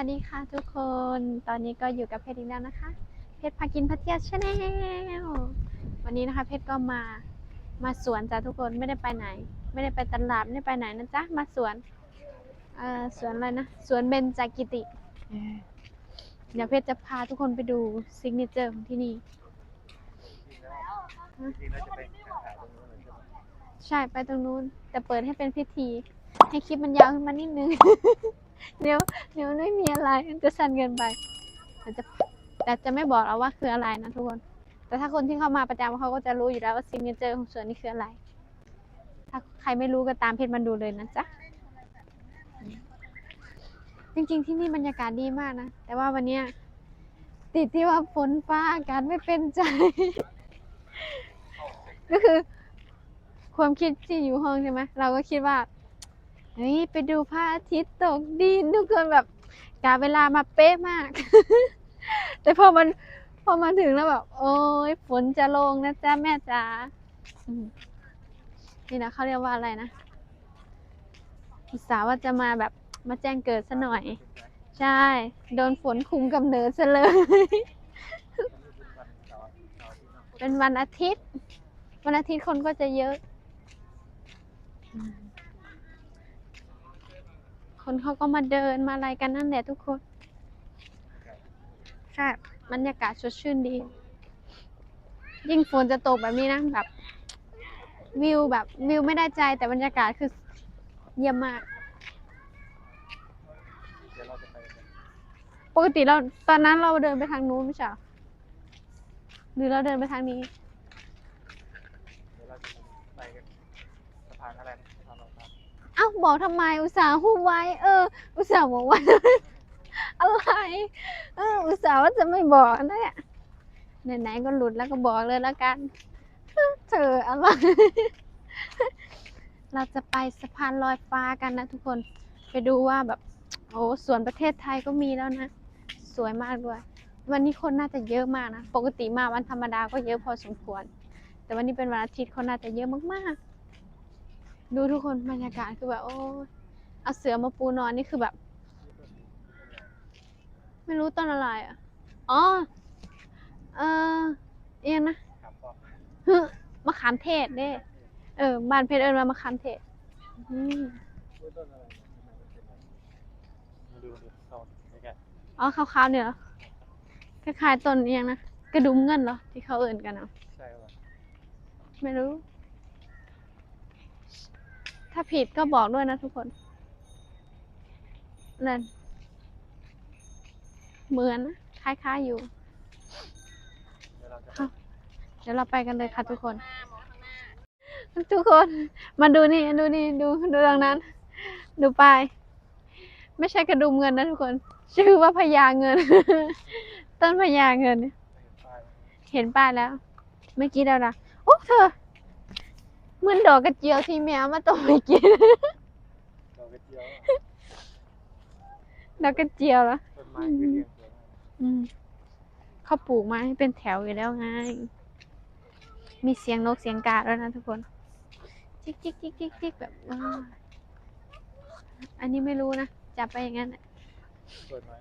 วัสดีค่ะทุกคน ตอนนี้ก็อยู่กับเพชรอีกแล้วนะคะ เพชรพากินพัทยาชาแนลวันนี้นะคะ เพชรก็มา มาสวนจ้ะทุกคน ไม่ได้ไปไหน ไม่ได้ไปตลาดไม่ได้ไปไหนนะจ๊ะ มาสวน เอ่อ สวนอะไรนะ สวนเบญจกิติเออเดี๋ยวเพชรจะพาทุกคนไปดูซิกเนเจอร์ของที่นี่ใช่ไหมใช่ ไปตรงนู้น แต่เปิดให้เป็นพิธี ให้คลิปมันยาวขึ้นมานิดนึง เดี๋ยวเดี๋ยวไม่มีอะไรมันจะสั้นเกินไปแต่จะแต่จะไม่บอกเราว่าคืออะไรนะทุกคน แต่ถ้าคนที่เข้ามาประจำเขาก็จะรู้อยู่แล้วว่าซิงเกิลของสวนนี้คืออะไร ถ้าใครไม่รู้ก็ตามเพจมันดูเลยนะจ๊ะจริงๆที่นี่บรรยากาศดีมากนะ แต่ว่าวันเนี้ยติดที่ว่าฝนฟ้าอากาศไม่เป็นใจ ก็คือ ความคิดที่อยู่ห้องใช่ไหมเราก็คิดว่า เฮ้ยไปดูพระอาทิตย์ตกดินทุกคนแบบกาเวลามาเป๊ะมาก แต่พอมันพอมาถึงแล้วแบบ โอ้ยฝนจะลงนะจ๊ะแม่จ๋านี่นะเขาเรียกว่าอะไรนะอุตส่าห์ว่าจะมาแบบมาแจ้งเกิดซะหน่อย ใช่ โดนฝนคุมกำเนิดซะเลย เป็นวันอาทิตย์ วันอาทิตย์คนก็จะเยอะ คนเขาก็มาเดินมาอะไรกันนั่นแหละทุกคน ใช่บรรยากาศสดชื่นดี ยิ่งฝนจะตกแบบนี้นะแบบ วิวแบบวิวไม่ได้ใจแต่บรรยากาศคือเยี่ยมมากเดี๋ยวเราจะไปกันปกติเราตอนนั้นเราเดินไปทางนู้นไม่ใช่เหรอหรือเราเดินไปทางนี้เดี๋ยวเราจะไปกันสะพานอะไรนะสะพานรองเท้า เอ้าบอกทำไมอุตส่าห์พูดไว้ เออ อุตส่าห์บอกว่า อะไรเอออุตส่าห์ว่าจะไม่บอกนะเนี่ยไหนๆก็หลุดแล้วก็บอกเลยแล้วกันเธออะไรเราจะไปสะพานลอยฟ้ากันนะทุกคนไปดูว่าแบบโอ้สวนประเทศไทยก็มีแล้วนะ สวยมากด้วย วันนี้คนน่าจะเยอะมากนะ ปกติมาวันธรรมดาก็เยอะพอสมควร แต่วันนี้เป็นวันอาทิตย์คนน่าจะเยอะมากๆ ดูทุกคนบรรยากาศคือแบบ โอ้ยเอาเสือมาปูนอนนี่คือแบบ ไม่รู้ต้นอะไรอะ อ๋อ เออเอียงนะครับก็ฮึมะขามเทศเด้เออ บ้านเพชรเอิญว่ามะขามเทศอืมดูต้นอะไรนะมาดูดูโซนใกล้อ๋อขาวๆเนี่ยเหรอคล้ายๆต้นเอียงนะ กระดุมเงินเหรอ ที่เขาเอิญกันเนาะๆใช่ป่ะไม่รู้ ถ้าผิดก็บอกด้วยนะทุกคน นั่น เหมือนนะคล้ายๆอยู่เดี๋ยวเราจะไปเดี๋ยวเราไปกันเลยค่ะทุกคน ทุกคน มาดูนี่ ดูนี่ ดู ดูตรงนั้น ดูปลายไม่ใช่กระดุมเงินนะทุกคน ชื่อว่าพญาเงิน ต้นพญาเงิน เห็นป้ายเห็นป้ายแล้ว เมื่อกี้แล้วนะโอ้เธอ เหมือนดอกกระเจียวที่แมวมาต้มไปกิน ดอกกระเจียวดอกกระเจียวเหรอต้นไม้คือเรียงสวยมากอืมเขาปลูกมาให้เป็นแถวอยู่แล้วไง มีเสียงนกเสียงกาด้วยนะทุกคน จิกจิกจิกจิกจิกแบบว้าวอันนี้ไม่รู้นะ จับไปอย่างนั้นน่ะเปิดไม้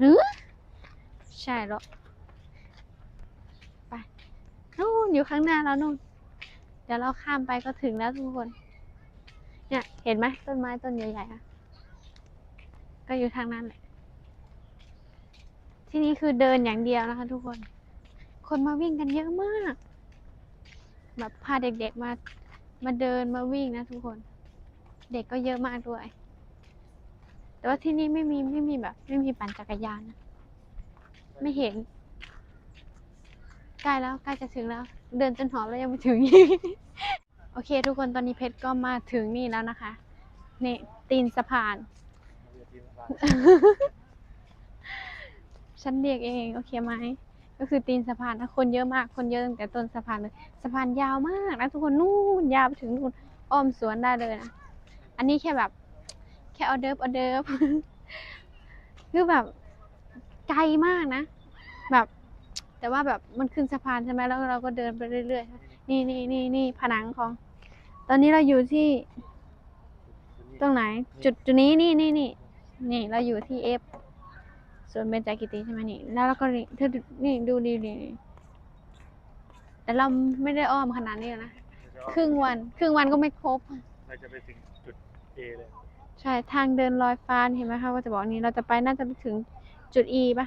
หรือใช่หรอ ไป นู่นอยู่ข้างหน้าแล้วนู่น เดี๋ยวเราข้ามไปก็ถึงแล้วทุกคน เนี่ยเห็นไหมต้นไม้ต้นใหญ่ๆอะก็อยู่ทางนั้นแหละ ที่นี่คือเดินอย่างเดียวนะคะทุกคน คนมาวิ่งกันเยอะมาก แบบพาเด็กๆมา มาเดินมาวิ่งนะทุกคน เด็กก็เยอะมากด้วย แต่ว่าที่นี่ไม่มีไม่มีแบบ ไม่มีปั่นจักรยานนะ ไม่เห็น ใกล้แล้วใกล้จะถึงแล้ว เดินจนหอบแล้วยังไม่ถึงอีกโอเค ทุกคนตอนนี้เพชรก็มาถึงนี่แล้วนะคะนี่ตีนสะพาน ฉันเรียกเองโอเคไหมก็คือตีนสะพานนะคนเยอะมากคนเยอะตั้งแต่ต้นสะพานเลยสะพานยาวมากนะทุกคนนู่นยาวไปถึงนู่นอ้อมสวนได้เลยนะอันนี้แค่แบบ แค่ออเดิร์ฟออเดิร์ฟคือแบบไกลมากนะ แบบ แต่ว่าแบบมันขึ้นสะพานใช่ไหมแล้วเราก็เดินไปเรื่อยๆ นี่นี่นี่นี่ผนังของ ตอนนี้เราอยู่ที่ ตรงไหน จุดจุดนี้นี่นี่นี่นี่เราอยู่ที่ F สวนเบญจกิติใช่ไหมนี่ แล้วเราก็นี่เธอดูนี่ดูดีดีแต่เราไม่ได้อ้อมขนาดนี้หรอกนะครึ่งวัน ครึ่งวันก็ไม่ครบเราจะไปถึงจุด A เลยใช่ทางเดินลอยฟ้าเห็นไหมคะว่าจะบอกนี้เราจะไปน่าจะไปถึงจุด E ปะ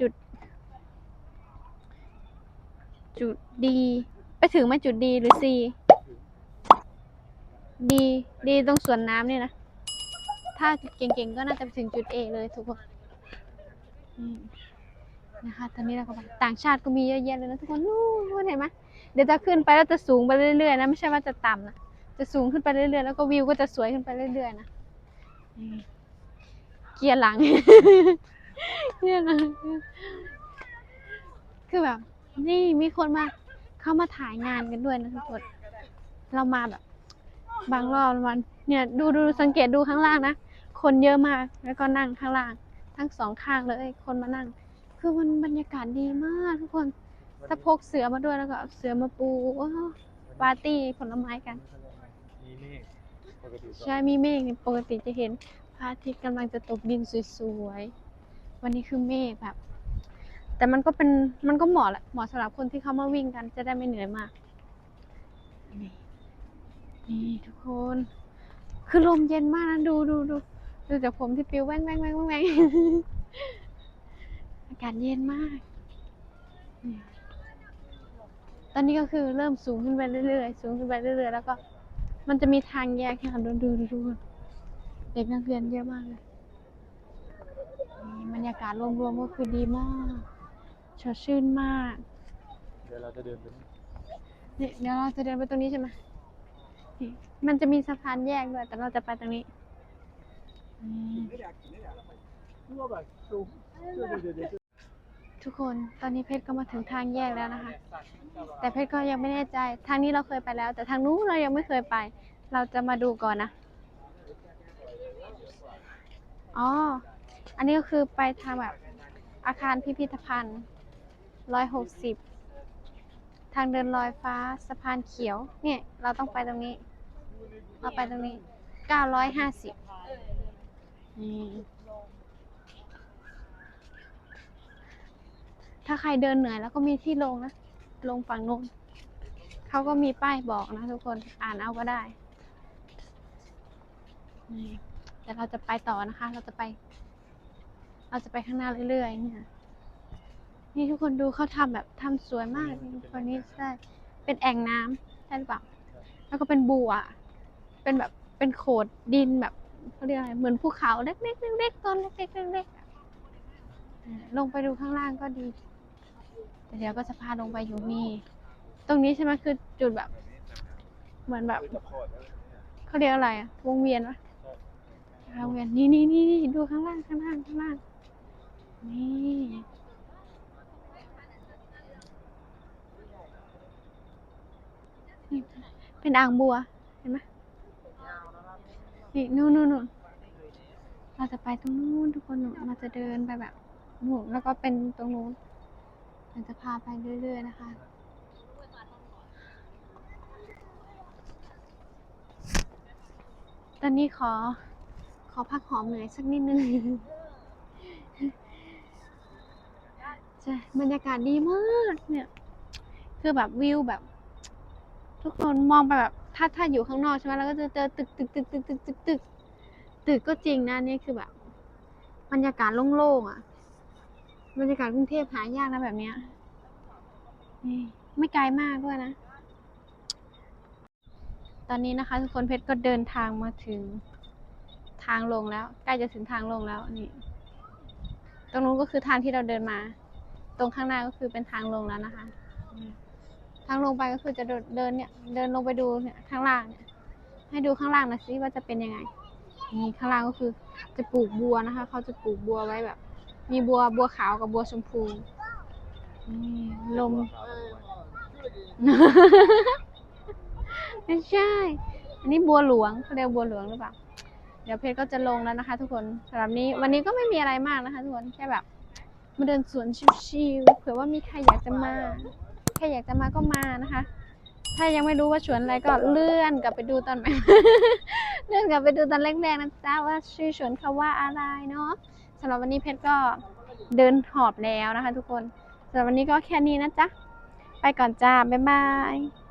จุด จุด D ไปถึงไหมจุด D หรือ C D D ตรงสวนน้ำนี่นะ ถ้าเก่งๆก็น่าจะไปถึงจุด A เลยทุกคนนะคะตอนนี้เราก็ไปต่างชาติก็มีเยอะแยะเลยนะทุกคนนู่นเห็นไหมเดี๋ยวจะขึ้นไปแล้วจะสูงไปเรื่อยๆนะไม่ใช่ว่าจะต่ำนะจะสูงขึ้นไปเรื่อยๆแล้วก็วิวก็จะสวยขึ้นไปเรื่อยๆนะเกียร์หลังเกียร์หลังคือแบบ นี่มีคนมาเข้ามาถ่ายงานกันด้วยนะทุกคนเรามาแบบ บางรอบมัน เนี่ยดูดูสังเกตดูข้างล่างนะคนเยอะมากแล้วก็นั่งข้างล่าง ทั้งสองข้างเลย คนมานั่ง คือมันบรรยากาศดีมากทุกคนถ้าพกเสือมาด้วยแล้วก็เอาเสือมาปูว้าวปาร์ตี้ผลไม้กัน มีเมฆปกติก็ใช่มีเมฆนี่ปกติจะเห็นพระอาทิตย์กำลังจะตกดินสวยๆ วันนี้คือเมฆแบบ แต่มันก็เป็นมันก็เหมาะแหละเหมาะสำหรับคนที่เขามาวิ่งกันจะได้ไม่เหนื่อยมาก นี่นี่ทุกคน คือลมเย็นมากนะดูดูดูดูจากผมที่ปิวแว่งแว่งแว่งแว่งงอากาศเย็นมาก ตอนนี้ก็คือเริ่มสูงขึ้นไปเรื่อยๆ สูงขึ้นไปเรื่อยๆ แล้วก็ มันจะมีทางแยกให้ค่ะดูดูดูดูเด็กนักเรียนเยอะมากเลยนี่บรรยากาศรวมๆก็คือดีมาก สดชื่นมาก เดี๋ยวเราจะเดินไปนี่นี่เดี๋ยวเราจะเดินไปตรงนี้ใช่ไหมนี่มันจะมีสะพานแยกด้วยแต่เราจะไปตรงนี้นี่ทุกคนตอนนี้เพชรก็มาถึงทางแยกแล้วนะคะ แต่เพชรก็ยังไม่แน่ใจ ทางนี้เราเคยไปแล้ว แต่ทางนู้นเรายังไม่เคยไป เราจะมาดูก่อนนะ อ๋อ อันนี้ก็คือไปทางแบบอาคารพิพิธภัณฑ์ ร้อยหกสิบทางเดินลอยฟ้าสะพานเขียว เนี่ย เราต้องไปตรงนี้ เราไปตรงนี้เก้าร้อยห้าสิบนี่ถ้าใครเดินเหนื่อยแล้วก็มีที่ลงนะ ลงฝั่งนู้นเขาก็มีป้ายบอกนะทุกคนอ่านเอาก็ได้แต่เราจะไปต่อนะคะ เราจะไป เราจะไปข้างหน้าเรื่อยๆเนี่ย นี่ทุกคนดูเขาทำแบบทำสวยมากคนนี้ใช่เป็นแอ่งน้ำใช่หรือเปล่าแล้วก็เป็นบัว เป็นแบบเป็นโขดดินแบบเขาเรียกอะไรเหมือนภูเขาเล็กๆเล็กๆต้นเล็กๆเล็กๆอะอ่าลงไปดูข้างล่างก็ดีแต่เดี๋ยวก็จะพาลงไปอยู่นี่ ตรงนี้ใช่ไหมคือจุดแบบ เหมือนแบบเขาเรียกอะไรอะวงเวียนวะวงเวียนนี่นี่นี่นี่ดูข้างล่างข้างล่างข้างล่างนี่นี่ เป็นอ่างบัว เห็นไหมนี่นู่นนู่นนู่นเราจะไปตรงนู้นทุกคนหนูเราจะเดินไปแบบนู่นแล้วก็เป็นตรงนู้นเราจะพาไปเรื่อย ๆ นะคะตอนนี้ขอ ขอพักหอมเหนื่อยสักนิดนึงใช่บรรยากาศดีมากเนี่ย คือแบบวิวแบบ ทุกคนมองไปแบบ ถ้าถ้าอยู่ข้างนอกใช่ไหมเราก็จะเจอตึกตึกตึกตึกตึกตึกตึกตึกก็จริงนะนี่คือแบบบรรยากาศโล่งๆอะบรรยากาศกรุงเทพหายากนะแบบเนี้ยไม่ไกลมากด้วยนะ ตอนนี้นะคะ ทุกคนเพชรก็เดินทางมาถึงทางลงแล้ว ใกล้จะถึงทางลงแล้วนี่ ตรงนู้นก็คือทางที่เราเดินมา ตรงข้างหน้าก็คือเป็นทางลงแล้วนะคะ ทางลงไปก็คือจะเดินเดินเนี่ย เดินลงไปดูเนี่ยข้างล่างเนี่ย ให้ดูข้างล่างนะสิว่าจะเป็นยังไง นี่ข้างล่างก็คือจะปลูกบัวนะคะ เขาจะปลูกบัวไว้แบบ มีบัวบัวขาวกับบัวชมพูนี่ลม ไม่ใช่ อันนี้บัวหลวงเขาเรียกบัวหลวงหรือเปล่า เดี๋ยวเพจก็จะลงแล้วนะคะ ทุกคนสำหรับนี้ วันนี้ก็ไม่มีอะไรมากนะคะ ทุกคน แค่แบบ มาเดินสวนชิวๆเผื่อว่ามีใครอยากจะมา ครอยากจะมาก็มานะคะ ถ้ายังไม่รู้ว่าสวนอะไรก็เลื่อนกลับไปดูตอนใหม่เลื่อนกลับไปดูตอนแรกๆนะจ๊ะว่าชื่อสวนเขาว่าอะไรเนาะสำหรับวันนี้เพชรก็เดินหอบแล้วนะคะ ทุกคนสำหรับวันนี้ก็แค่นี้นะจ๊ะไปก่อนจ้าบ๊ายบาย